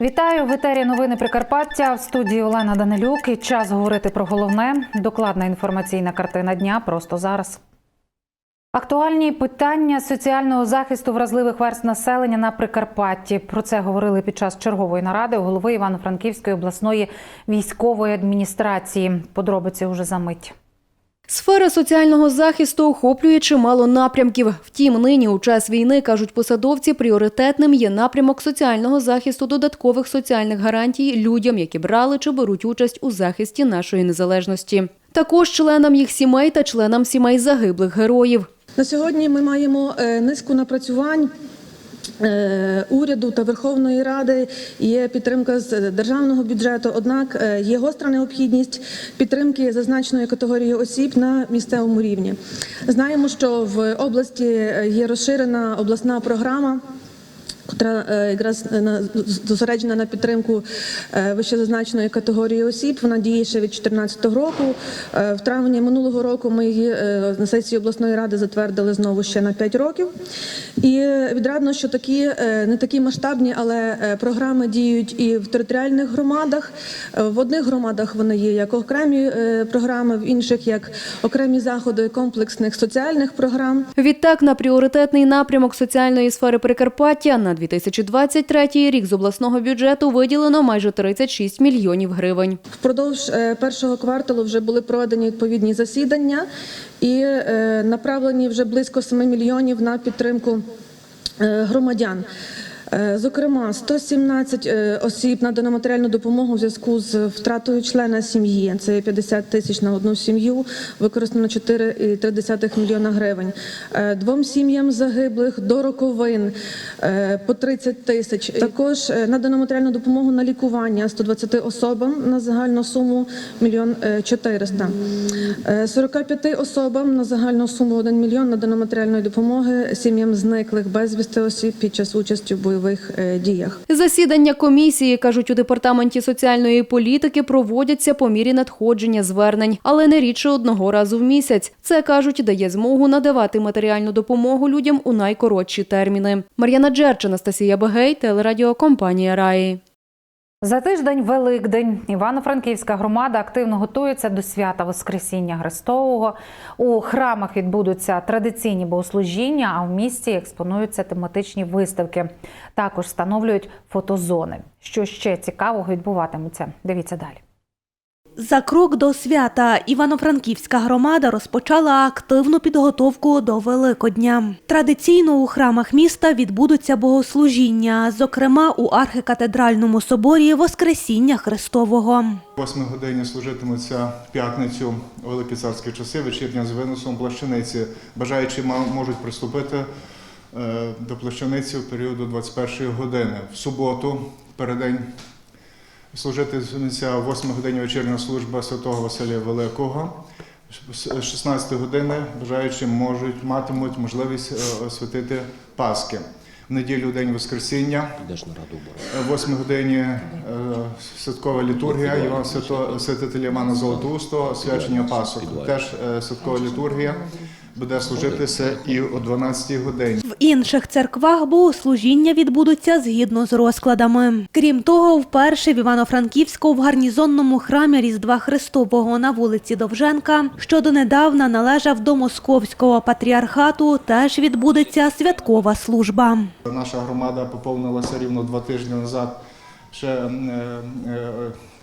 Вітаю в етері новини Прикарпаття в студії Олена Данилюк. І час говорити про головне. Докладна інформаційна картина дня просто зараз. Актуальні питання соціального захисту вразливих верст населення на Прикарпатті. Про це говорили під час чергової наради голови Івано-Франківської обласної військової адміністрації. Подробиці уже за мить. Сфера соціального захисту охоплює чимало напрямків. Втім, нині у час війни, кажуть посадовці, пріоритетним є напрямок соціального захисту додаткових соціальних гарантій людям, які брали чи беруть участь у захисті нашої незалежності. Також членам їх сімей та членам сімей загиблих героїв. На сьогодні ми маємо е, низку напрацювань. е, Уряду та Верховної Ради є підтримка з державного бюджету. Однак е, є гостра необхідність підтримки зазначеної категорії осіб на місцевому рівні. Знаємо, що в області є розширена обласна програма. Котра е, якраз на зосереджена на підтримку е, вищезазначеної категорії осіб. Вона діє ще від 2014 року. Е, В травні минулого року ми її е, на сесії обласної ради затвердили знову ще на 5 років. І е, відрадно, що такі е, не такі масштабні, але е, програми діють і в територіальних громадах. Е, В одних громадах вони є як окремі е, програми, в інших як окремі заходи комплексних соціальних програм. Відтак, на пріоритетний напрямок соціальної сфери Прикарпаття на 2023 рік з обласного бюджету виділено майже 36 мільйонів гривень. Впродовж е, першого кварталу вже були проведені відповідні засідання і е, направлені вже близько 7 мільйонів на підтримку е, громадян. Е, Зокрема, 117 е, осіб надано матеріальну допомогу у зв'язку з втратою члена сім'ї. Це 50 тисяч на одну сім'ю, використано 4,3 мільйона гривень. Е, Двом сім'ям загиблих до роковин по 30 тисяч. Також надано матеріальну допомогу на лікування 120 особам на загальну суму 1 400. Е, 45 особам на загальну суму 1 мільйон надано матеріальної допомоги сім'ям зниклих безвісти осіб під час участі в бойових е, діях. Засідання комісії, кажуть у департаменті соціальної політики, проводяться по мірі надходження звернень, але не рідше одного разу в місяць. Це кажуть, дає змогу надавати матеріальну допомогу людям у найкоротші терміни. Мар'яна Джерч, Анастасія Бегей, телерадіокомпанія Раї. За тиждень Великдень Івано-Франківська громада активно готується до свята Воскресіння Христового. У храмах відбудуться традиційні богослужіння, а в місті експонуються тематичні виставки. Також встановлюють фотозони. Що ще цікавого відбуватиметься? Дивіться далі. За крок до свята Івано-Франківська громада розпочала активну підготовку до Великодня. Традиційно у храмах міста відбудуться богослужіння, зокрема у архикатедральному соборі Воскресіння Христового. 8 годині служитимуться п'ятницю великі царські часи, вечірня з виносом плащаниці. Бажаючі можуть приступити е, до плащаниці в періоду 21 години. В суботу, передень, служитиметься о 8 годині вечірня служба святого Василія Великого. З 16 години бажаючі можуть матимуть можливість е, освятити Пасхи. В неділю день Воскресіння. О 8 годині е, святкова літургія Свято, святителя Івана Золотоустого, освячення Пасок. Теж е, святкова літургія буде служитися і о 12 годині. В інших церквах богослужіння відбудуться згідно з розкладами. Крім того, вперше в Івано-Франківську в гарнізонному храмі Різдва Христового на вулиці Довженка, що донедавна належав до Московського патріархату, теж відбудеться святкова служба. Наша громада поповнилася рівно два тижні назад ще е, е,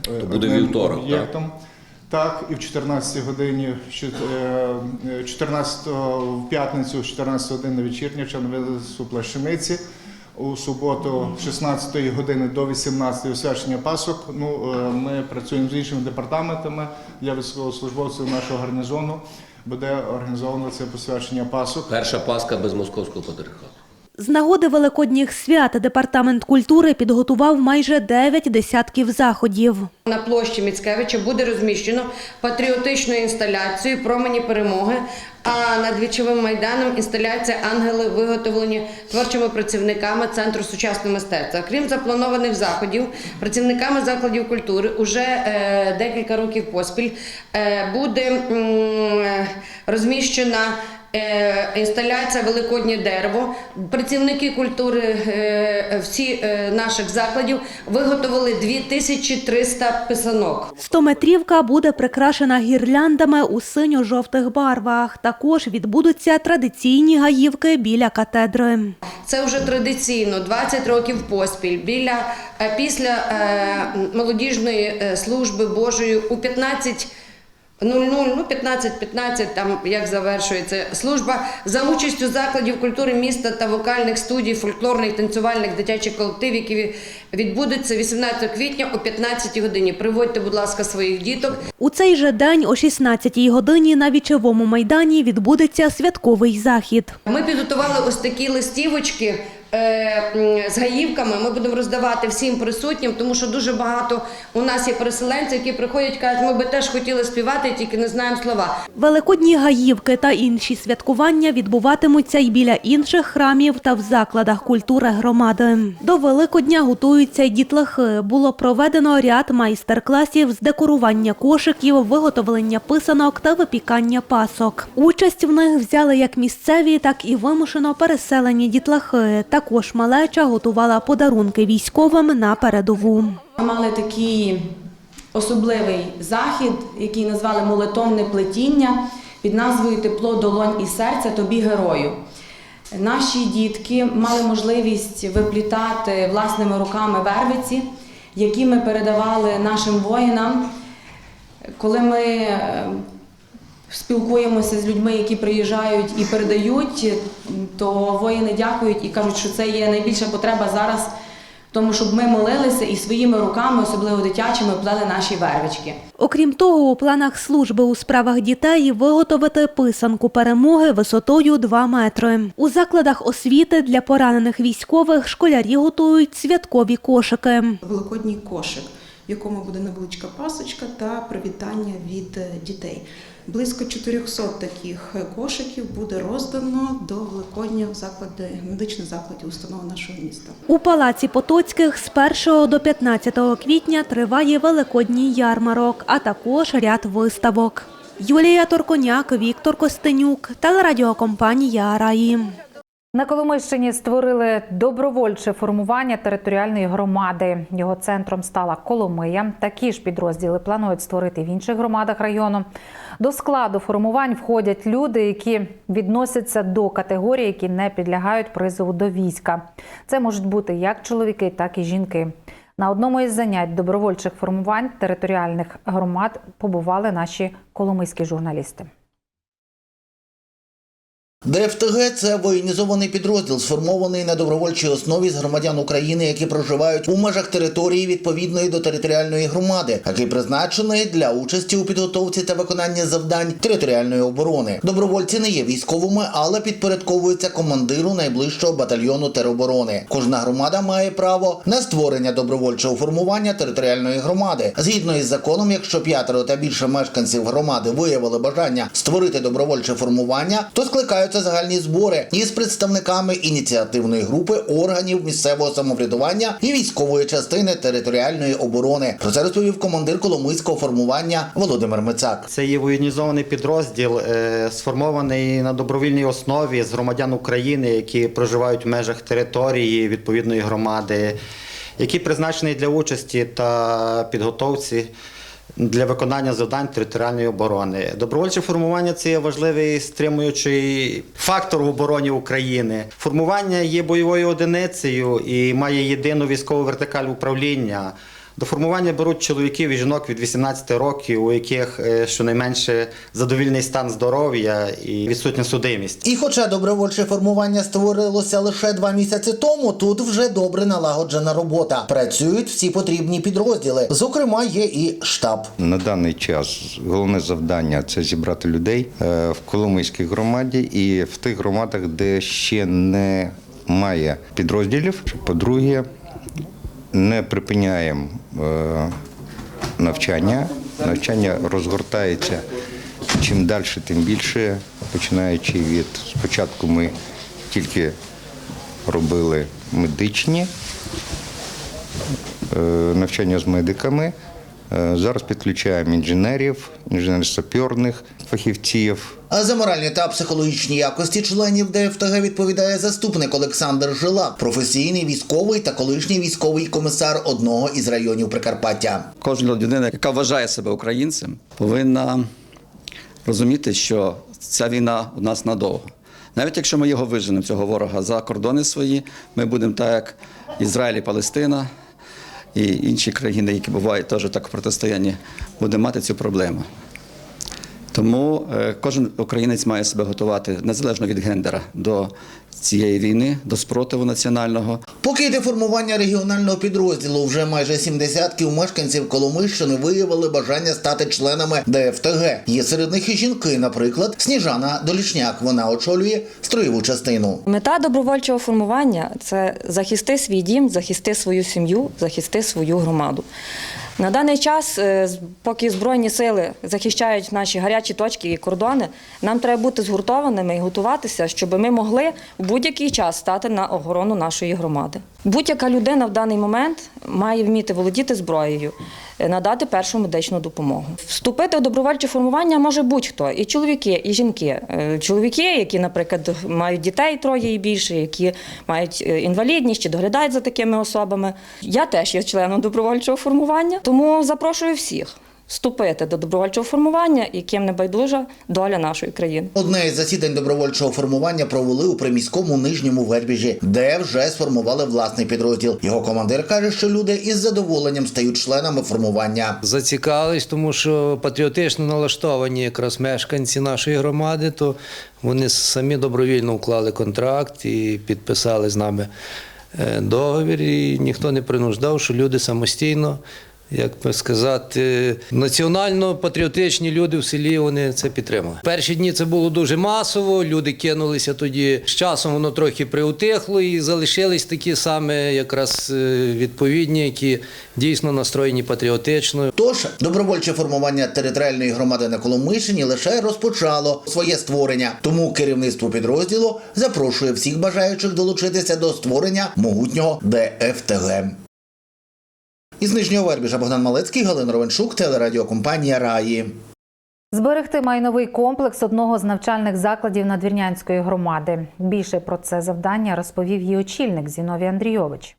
е, То буде вівторок, об'єктом. Так, і в 14 годині, щ- е, е, 14 в п'ятницю, 14 години вечірня, винесу плащаниці. У суботу з 16 години до 18 освячення пасок. Ну, е, ми працюємо з іншими департаментами для військовослужбовців нашого гарнізону. Буде організовано це посвячення пасок. Перша Пасха без московського патріархату. З нагоди великодніх свят департамент культури підготував майже дев'ять десятків заходів. На площі Міцкевича буде розміщено патріотичну інсталяцію Промені перемоги А над вічовим майданом інсталяція Ангели виготовлені творчими працівниками Центру сучасного мистецтва. Крім запланованих заходів, працівниками закладів культури уже е, декілька років поспіль е, буде е, розміщена. Е, Інсталяція Великоднє дерево. Працівники культури е, всі е, наших закладів виготовили 2300 писанок. Стометрівка буде прикрашена гірляндами у синьо-жовтих барвах. Також відбудуться традиційні гаївки біля катедри. Це вже традиційно 20 років поспіль. Біля після молодіжної служби Божої у 15 00, ну 15-15, там як завершується служба за участю закладів культури міста та вокальних студій, фольклорних танцювальних дитячих колективів, які відбудуться 18 квітня о 15 годині. Приводьте, будь ласка, своїх діток. У цей же день о 16-й годині на вічовому майдані відбудеться святковий захід. Ми підготували ось такі листівочки з гаївками. Ми будемо роздавати всім присутнім, тому що дуже багато у нас є переселенців, які приходять кажуть, ми би теж хотіли співати, тільки не знаємо слова. Великодні гаївки та інші святкування відбуватимуться й біля інших храмів та в закладах культури громади. До Великодня готуються й дітлахи. Було проведено ряд майстер-класів з декорування кошиків, виготовлення писанок та випікання пасок. Участь в них взяли як місцеві, так і вимушено переселені дітлахи. Також малеча готувала подарунки військовим на передову. Ми мали такий особливий захід, який назвали молитовне плетіння під назвою Тепло долонь і серця тобі герою. Наші дітки мали можливість виплітати власними руками вервиці, які ми передавали нашим воїнам. Коли ми е, спілкуємося з людьми, які приїжджають і передають, то воїни дякують і кажуть, що це є найбільша потреба зараз, тому щоб ми молилися і своїми руками, особливо дитячими, плели наші вервички. Окрім того, у планах служби у справах дітей виготовити писанку перемоги висотою 2 метри. У закладах освіти для поранених військових школярі готують святкові кошики. великодній кошик, в якому буде невеличка пасочка та привітання від дітей. Близько 400 таких кошиків буде роздано до Великодня в заклади, медичних закладів установ нашого міста. У палаці Потоцьких з 1 до 15 квітня триває великодній ярмарок, а також ряд виставок. Юлія Торконяк, Віктор Костенюк, телерадіокомпанія Раї. На Коломийщині створили добровольче формування територіальної громади. Його центром стала Коломия. Такі ж підрозділи планують створити в інших громадах району. До складу формувань входять люди, які відносяться до категорій, які не підлягають призову до війська. Це можуть бути як чоловіки, так і жінки. На одному із занять добровольчих формувань територіальних громад побували наші коломийські журналісти. ДФТГ це воєнізований підрозділ, сформований на добровольчій основі з громадян України, які проживають у межах території відповідної до територіальної громади, який призначений для участі у підготовці та виконанні завдань територіальної оборони. Добровольці не є військовими, але підпорядковуються командиру найближчого батальйону тероборони. Кожна громада має право на створення добровольчого формування територіальної громади. Згідно із законом, якщо п'ятеро та більше мешканців громади виявили бажання створити добровольче формування, то скликаються загальні збори із представниками ініціативної групи органів місцевого самоврядування і військової частини територіальної оборони. Про це розповів командир Коломийського формування Володимир Мицак. Це є воєнізований підрозділ, е, сформований на добровільній основі з громадян України, які проживають в межах території відповідної громади, який призначений для участі та підготовці. Для виконання завдань територіальної оборони добровольче формування це є важливий стримуючий фактор в обороні України. Формування є бойовою одиницею і має єдину військову вертикаль управління. До формування беруть чоловіків і жінок від 18 років, у яких е, щонайменше задовільний стан здоров'я і відсутня судимість. І хоча добровольче формування створилося лише два місяці тому, тут вже добре налагоджена робота. Працюють всі потрібні підрозділи. Зокрема, є і штаб. На даний час головне завдання це зібрати людей е, в Коломийській громаді і в тих громадах, де ще немає підрозділів. По-друге, не припиняємо е, навчання. Навчання розгортається чим далі, тим більше. Починаючи від спочатку ми тільки робили медичні е, навчання з медиками. Е, Зараз підключаємо інженерів, інженер-саперних фахівців. А за моральні та психологічні якості членів ДФТГ відповідає заступник Олександр Жилак, професійний військовий та колишній військовий комісар одного із районів Прикарпаття. Кожна людина, яка вважає себе українцем, повинна розуміти, що ця війна у нас надовго. Навіть якщо ми його виженемо, цього ворога за кордони свої, ми будемо так, як Ізраїль і Палестина і інші країни, які бувають теж так протистоянні, буде мати цю проблему. Тому е, кожен українець має себе готувати незалежно від гендера до цієї війни, до спротиву національного. Поки йде формування регіонального підрозділу, вже майже сім десятків мешканців Коломийщини виявили бажання стати членами ДФТГ. Є серед них і жінки, наприклад, Сніжана Долішняк. Вона очолює строєву частину. Мета добровольчого формування це захисти свій дім, захисти свою сім'ю, захисти свою громаду. На даний час, е, поки Збройні сили захищають наші гарячі точки і кордони, нам треба бути згуртованими і готуватися, щоб ми могли в будь-який час стати на охорону нашої громади. Будь-яка людина в даний момент має вміти володіти зброєю, е, надати першу медичну допомогу. Вступити в добровольче формування може будь-хто, і чоловіки, і жінки. Е, Чоловіки, які, наприклад, мають дітей троє і більше, які мають е, інвалідність чи доглядають за такими особами. Я теж є членом добровольчого формування, тому запрошую всіх вступити до добровольчого формування, яким не байдужа доля нашої країни. Одне із засідань добровольчого формування провели у приміському нижньому вербіжі, де вже сформували власний підрозділ. Його командир каже, що люди із задоволенням стають членами формування. зацікавились, тому що патріотично налаштовані якраз мешканці нашої громади, то вони самі добровільно уклали контракт і підписали з нами е, договір. І ніхто не принуждав, що люди самостійно. Як би сказати, національно-патріотичні люди в селі вони це підтримали. Перші дні це було дуже масово. Люди кинулися тоді. З часом воно трохи приутихло і залишились такі саме якраз е, відповідні, які дійсно настроєні патріотично. Тож добровольче формування територіальної громади на Коломийщині лише розпочало своє створення. Тому керівництво підрозділу запрошує всіх бажаючих долучитися до створення могутнього ДФТГ. Із Нижнього Вербіжа Богдан Малецький, Галина Ровеншук, телерадіокомпанія Раї. Зберегти майновий комплекс одного з навчальних закладів Надвірнянської громади. Більше про це завдання розповів її очільник Зіновій Андрійович.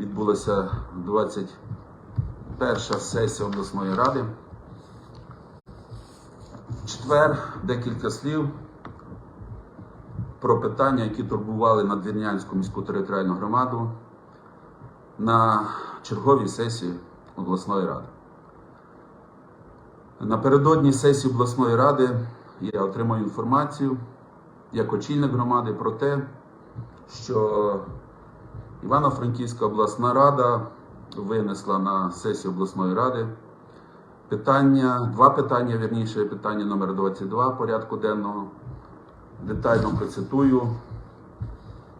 відбулася 21 сесія обласної ради. В Четвер декілька слів про питання, які турбували Надвірнянську міську територіальну громаду на черговій сесії обласної ради. Напередодні сесії обласної ради я отримав інформацію як очільник громади про те, що Івано-Франківська обласна рада винесла на сесію обласної ради питання, два питання, вірніше, питання номер 22 порядку денного. Детально процитую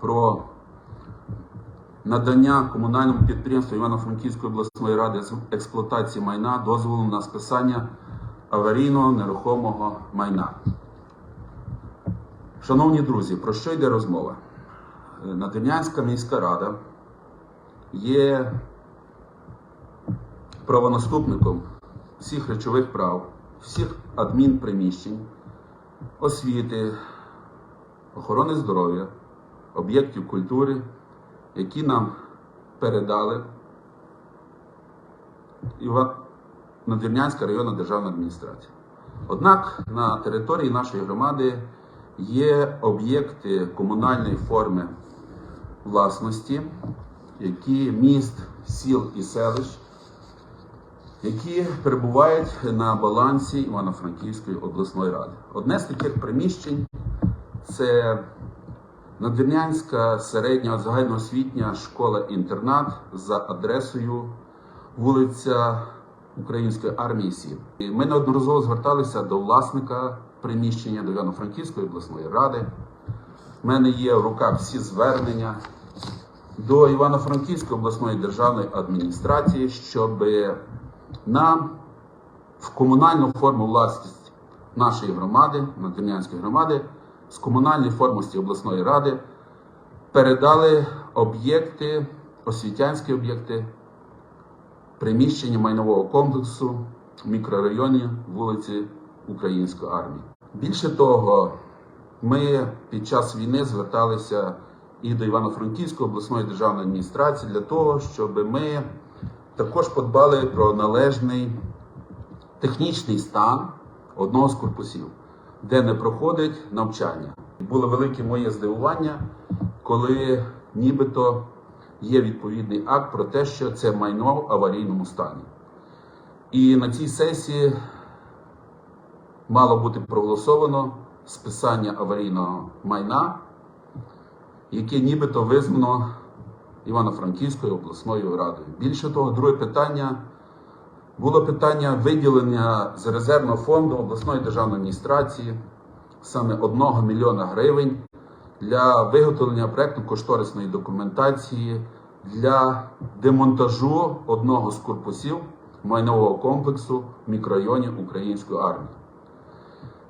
про надання комунальному підприємству Івано-Франківської обласної ради з експлуатації майна дозволу на списання аварійного нерухомого майна. Шановні друзі, про що йде розмова? Надвірнянська міська рада є правонаступником всіх речових прав, всіх адмінприміщень, освіти, охорони здоров'я, об'єктів культури, які нам передали Надвірнянська районна державна адміністрація. Однак на території нашої громади є об'єкти комунальної форми власності, які міст, сіл і селищ, які перебувають на балансі Івано-Франківської обласної ради. Одне з таких приміщень це Надвірнянська середня загальноосвітня школа-інтернат за адресою вулиця Української армії Сів. Ми неодноразово зверталися до власника приміщення до Івано-Франківської обласної ради. У мене є в руках всі звернення до Івано-Франківської обласної державної адміністрації, щоб нам в комунальну форму власності нашої громади, Надвірнянської громади, з комунальної формості обласної ради передали об'єкти, освітянські об'єкти, приміщення майнового комплексу в мікрорайоні вулиці Української армії. Більше того, ми під час війни зверталися і до Івано-Франківської обласної державної адміністрації для того, щоб ми також подбали про належний технічний стан одного з корпусів, де не проходить навчання. Було велике моє здивування, коли нібито є відповідний акт про те, що це майно в аварійному стані. І на цій сесії мало бути проголосовано списання аварійного майна, яке нібито визнано Івано-Франківською обласною радою. Більше того, друге питання було питання виділення з резервного фонду обласної державної адміністрації саме 1 мільйона гривень для виготовлення проєктно-кошторисної документації для демонтажу одного з корпусів майнового комплексу в мікрорайоні Української армії.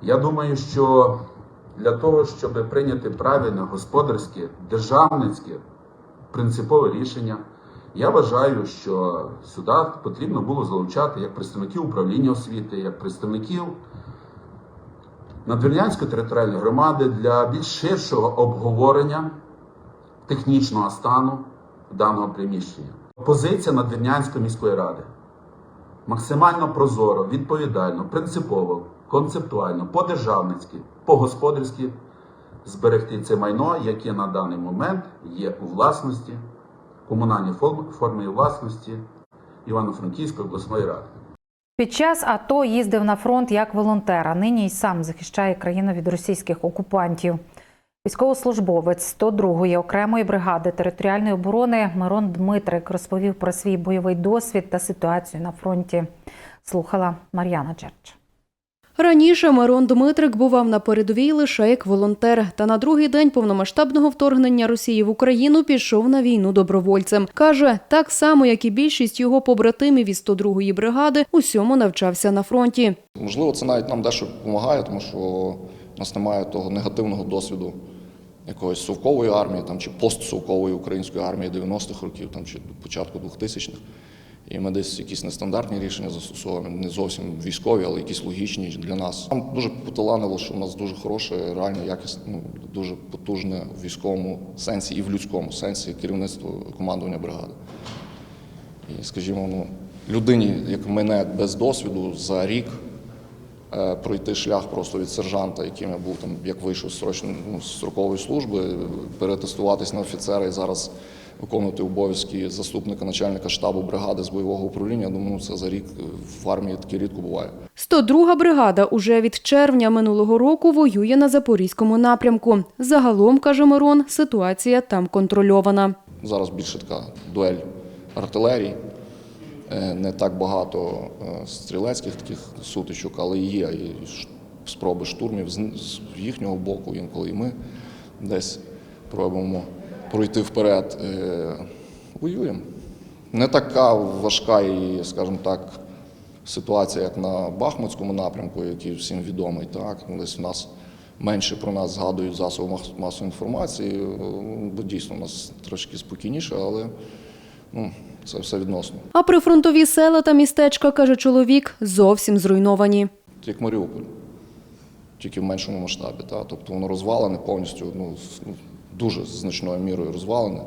Я думаю, що для того, щоб прийняти правильне господарське, державницьке, принципове рішення, я вважаю, що сюди потрібно було залучати як представників управління освіти, як представників Надвірнянської територіальної громади для більш ширшого обговорення технічного стану даного приміщення. Позиція Надвірнянської міської ради максимально прозоро, відповідально, принципово, концептуально, по-державницьки, по-господарськи зберегти це майно, яке на даний момент є у власності, комунальній формі- формі власності Івано-Франківської обласної ради. Під час АТО їздив на фронт як волонтер, а нині й сам захищає країну від російських окупантів. Військовослужбовець 102-ї окремої бригади територіальної оборони Мирон Дмитрик розповів про свій бойовий досвід та ситуацію на фронті. Слухала Мар'яна Черч. Раніше Мирон Дмитрик бував на передовій лише як волонтер. Та на другий день повномасштабного вторгнення Росії в Україну пішов на війну добровольцем. Каже, так само, як і більшість його побратимів із 102-ї бригади, усьому навчався на фронті. Можливо, це навіть нам дещо допомагає, тому що у нас немає того негативного досвіду якоїсь совкової армії там, чи постсовкової української армії 90-х років там, чи початку 2000-х. І ми десь якісь нестандартні рішення застосовуємо, не зовсім військові, але якісь логічні для нас. Нам дуже поталанило, що у нас дуже хороше, реально якісне, ну, дуже потужне в військовому сенсі і в людському сенсі керівництво командування бригади. І, скажімо, ну, людині, як мене без досвіду, за рік е, пройти шлях просто від сержанта, яким я був там, як вийшов з срочно, ну, строкової служби, перетестуватись на офіцера і зараз виконувати обов'язки заступника начальника штабу бригади з бойового управління. Я думаю, ну, це за рік в армії таке рідко буває. 102-га бригада уже від червня минулого року воює на запорізькому напрямку. Загалом, каже Мирон, ситуація там контрольована. Зараз більше така дуель артилерії. Е, Не так багато е, стрілецьких таких сутичок, але є і спроби штурмів з з їхнього боку, інколи і ми десь пробуємо пройти вперед. Е, Воюємо. Не така важка і, скажімо так, ситуація, як на Бахмутському напрямку, який всім відомий. Так, десь в нас менше про нас згадують засоби мас- масової інформації, е, бо дійсно у нас трошки спокійніше, але ну, це все відносно. А прифронтові села та містечка, каже чоловік, зовсім зруйновані. Як Маріуполь, тільки в меншому масштабі. Та? Тобто воно розвалене повністю, ну, дуже значною мірою розвалене.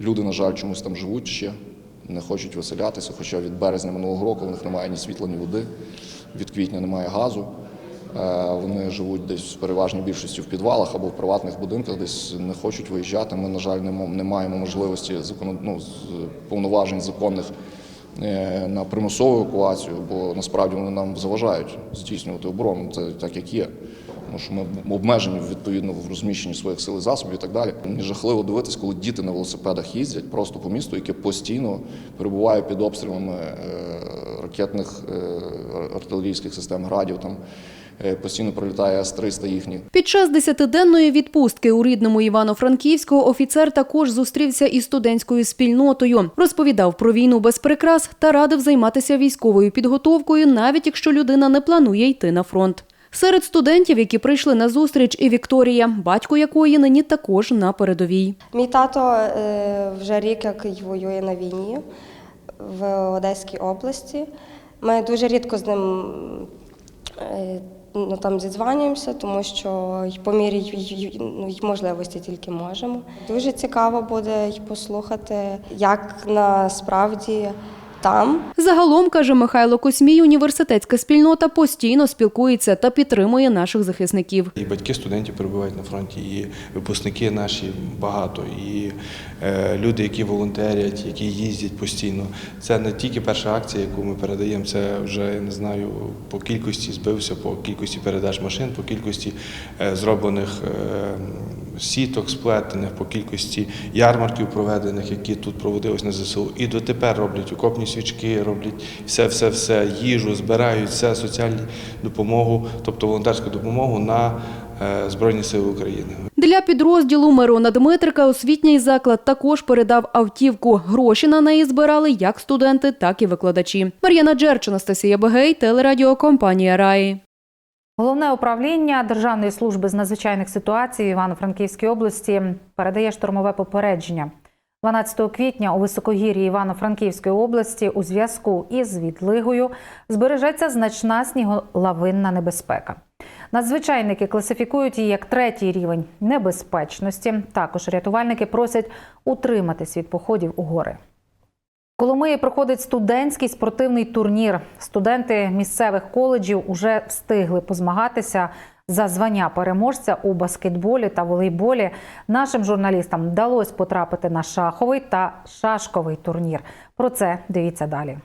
Люди, на жаль, чомусь там живуть ще, не хочуть виселятися, хоча від березня минулого року в них немає ні світла, ні води, від квітня немає газу. Е, Вони живуть десь в переважній більшості в підвалах або в приватних будинках, десь не хочуть виїжджати. Ми, на жаль, не маємо можливості ну, повноважень законних на примусову евакуацію, бо насправді вони нам заважають здійснювати оборону. Це так, як є. Тому що ми обмежені відповідно в розміщенні своїх сил і засобів і так далі. Мені жахливо дивитись, коли діти на велосипедах їздять просто по місту, яке постійно перебуває під обстрілами е, ракетних е, артилерійських систем градів. Там е, постійно прилітає С-300 їхні. Під час десятиденної відпустки у рідному Івано-Франківську офіцер також зустрівся із студентською спільнотою, розповідав про війну без прикрас та радив займатися військовою підготовкою, навіть якщо людина не планує йти на фронт. Серед студентів, які прийшли на зустріч, і Вікторія, батько якої нині також на передовій. Мій тато е, вже рік як воює на війні в Одеській області. Ми дуже рідко з ним е, ну, там зідзванюємося, тому що й по мірі й- ну, можливості тільки можемо. Дуже цікаво буде послухати, як насправді там. Загалом, каже Михайло Космій, університетська спільнота постійно спілкується та підтримує наших захисників. І батьки студентів перебувають на фронті, і випускники наші багато, і е, люди, які волонтерять, які їздять постійно. Це не тільки перша акція, яку ми передаємо, це вже я не знаю по кількості збився, по кількості передач машин, по кількості е, зроблених е, сіток сплетених, по кількості ярмарків проведених, які тут проводились на ЗСУ. І дотепер роблять окопні свічки, роблять все, все, все, їжу, збирають все, соціальну допомогу, тобто волонтерську допомогу на е, Збройні Сили України. Для підрозділу Мирона Дмитрика освітній заклад також передав автівку. Гроші на неї збирали як студенти, так і викладачі. Мар'яна Джерч, Анастасія Бегей, телерадіокомпанія Раї. Головне управління Державної служби з надзвичайних ситуацій в Івано-Франківській області передає штурмове попередження. 12 квітня у високогір'ї Івано-Франківської області у зв'язку із відлигою збережеться значна сніголавинна небезпека. Надзвичайники класифікують її як третій рівень небезпечності. Також рятувальники просять утриматись від походів у гори. Коломиї проходить студентський спортивний турнір. Студенти місцевих коледжів уже встигли позмагатися за звання переможця у баскетболі та волейболі. Нашим журналістам вдалося потрапити на шаховий та шашковий турнір. Про це дивіться далі.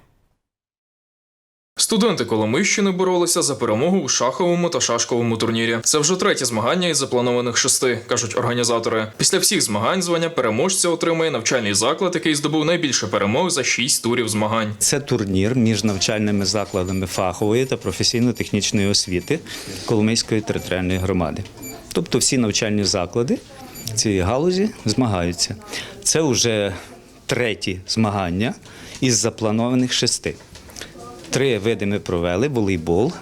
Студенти Коломийщини боролися за перемогу у шаховому та шашковому турнірі. Це вже третє змагання із запланованих шести, кажуть організатори. Після всіх змагань звання переможця отримає навчальний заклад, який здобув найбільше перемог за шість турів змагань. Це турнір між навчальними закладами фахової та професійно-технічної освіти Коломийської територіальної громади. Тобто всі навчальні заклади цієї галузі змагаються. Це вже треті змагання із запланованих шести. Три види ми провели: волейбол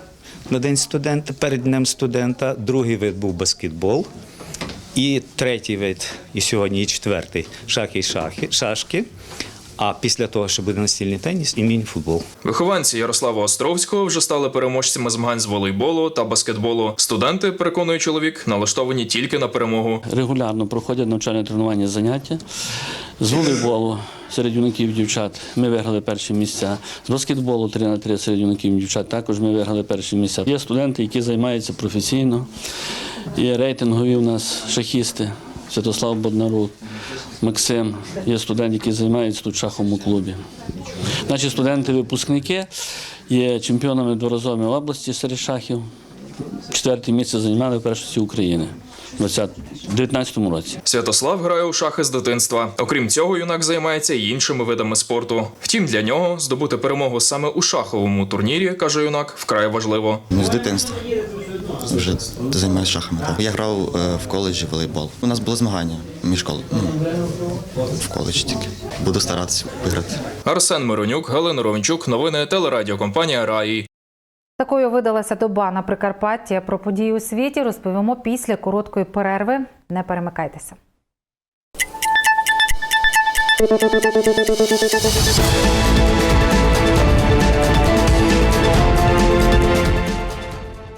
на День студента, перед Днем студента, другий вид був баскетбол. І третій вид, і сьогодні, і четвертий шахи шахи, шашки. А після того, що буде настільний теніс і міні-футбол. Вихованці Ярослава Островського вже стали переможцями змагань з волейболу та баскетболу. Студенти, переконує чоловік, налаштовані тільки на перемогу. Регулярно проходять навчальні тренування заняття. З волейболу серед юнаків дівчат ми виграли перші місця. З баскетболу 3 на 3 серед юнаків дівчат також ми виграли перші місця. Є студенти, які займаються професійно. Є рейтингові у нас шахісти. Святослав Боднарук, Максим. Є студенти, які займаються тут в шаховому клубі. Наші студенти-випускники є чемпіонами дворазовими області серед шахів. Четверте місце займали в першості України у 2019 році. Святослав грає у шахи з дитинства. Окрім цього, юнак займається й іншими видами спорту. Втім, для нього здобути перемогу саме у шаховому турнірі, каже юнак, вкрай важливо. З дитинства. Вже займаюся шахами. Так. Я грав е, в коледжі волейбол. У нас було змагання між школ... ну, в коледжі тільки. Буду старатися виграти. Арсен Миронюк, Галина Ровенчук, новини телерадіокомпанія Раї. Такою видалася доба на Прикарпатті. Про події у світі розповімо після короткої перерви. Не перемикайтеся.